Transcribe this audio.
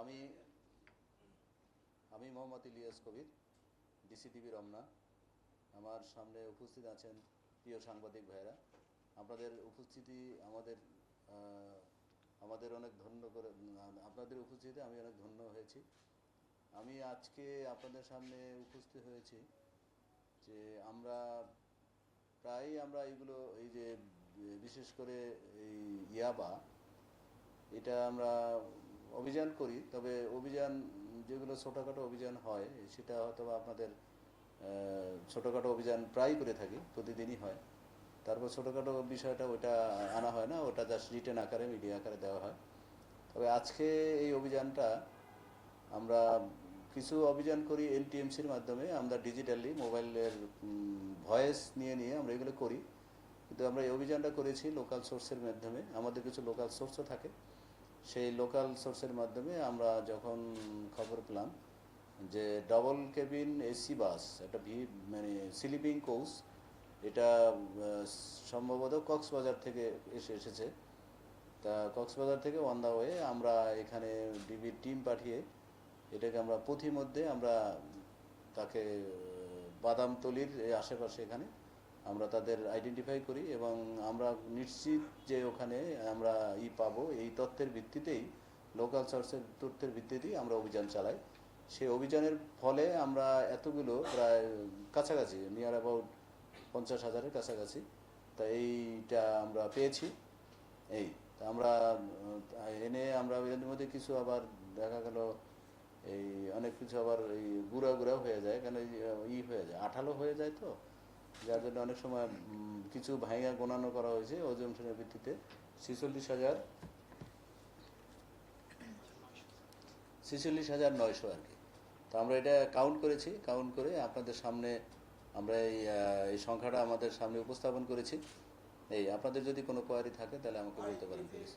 আমি আমি মোহাম্মদ ইলিয়াস কবির ডিসিটিভি রমনা। আমার সামনে উপস্থিত আছেন প্রিয় সাংবাদিক ভাইরা আপনাদের উপস্থিতি আমাদের আমাদের অনেক ধন্য করে, আপনাদের উপস্থিতিতে আমি অনেক ধন্য হয়েছি। আমি আজকে আপনাদের সামনে উপস্থিত হয়েছি যে আমরা প্রায়ই আমরা এইগুলো, এই যে, বিশেষ করে এই ইয়াবা, এটা আমরা অভিযান করি, তবে অভিযান যেগুলো ছোটোখাটো অভিযান হয়, সেটা হয়তো আপনাদের ছোটোখাটো অভিযান প্রায় করে থাকি, প্রতিদিনই হয়। তারপর ছোটোখাটো বিষয়টা ওটা আনা হয় না, ওটা জাস্ট রিটেন আকারে মিডিয়া আকারে দেওয়া হয়। তবে আজকে এই অভিযানটা আমরা কিছু অভিযান করি এনটিএমসির মাধ্যমে, আমরা ডিজিটালি মোবাইলের ভয়েস নিয়ে নিয়ে আমরা এগুলো করি। কিন্তু আমরা এই অভিযানটা করেছি লোকাল সোর্সের মাধ্যমে, আমাদের কিছু লোকাল সোর্সও থাকে। সেই লোকাল সোর্সের মাধ্যমে আমরা যখন খবর পেলাম যে ডবল কেবিন এসি বাস একটা ভি মানে স্লিপিং কোচ এটা সম্ভবত কক্সবাজার থেকে এসে, এসেছে। তা কক্সবাজার থেকে অন দা ওয়ে আমরা এখানে ডিবির টিম পাঠিয়ে এটাকে আমরা পথিমধ্যে আমরা তাকে বাদামতলির আশেপাশে এখানে আমরা তাদের আইডেন্টিফাই করি এবং আমরা নিশ্চিত যে ওখানে আমরা ই পাবো। এই তথ্যের ভিত্তিতেই লোকাল সোর্সের তথ্যের ভিত্তিতেই আমরা অভিযান চালাই। সেই অভিযানের ফলে আমরা এতগুলো প্রায় কাছাকাছি নিয়ার অ্যাবাউট পঞ্চাশ হাজারের কাছাকাছি, তা এইটা আমরা পেয়েছি। এই, তা আমরা, এনে আমরা এর মধ্যে কিছু আবার দেখা গেল, এই অনেক কিছু আবার এই গুঁড়া গুঁড়া হয়ে যায়, কেন ই হয়ে যায়, আঠালো হয়ে যায় তো। যার জন্য অনেক সময় কিছু ভাইয়া গোনানো করা হয়েছে ওজন শ্রেণির ভিত্তিতে। ছিচল্লিশ হাজার ছিচল্লিশ হাজার নয়শো আর কি। তো আমরা এটা কাউন্ট করেছি কাউন্ট করে আপনাদের সামনে আমরা এই এই সংখ্যাটা আমাদের সামনে উপস্থাপন করেছি। এই, আপনাদের যদি কোনো কোয়ারি থাকে তাহলে আমাকে বলতে পারেন প্লিজ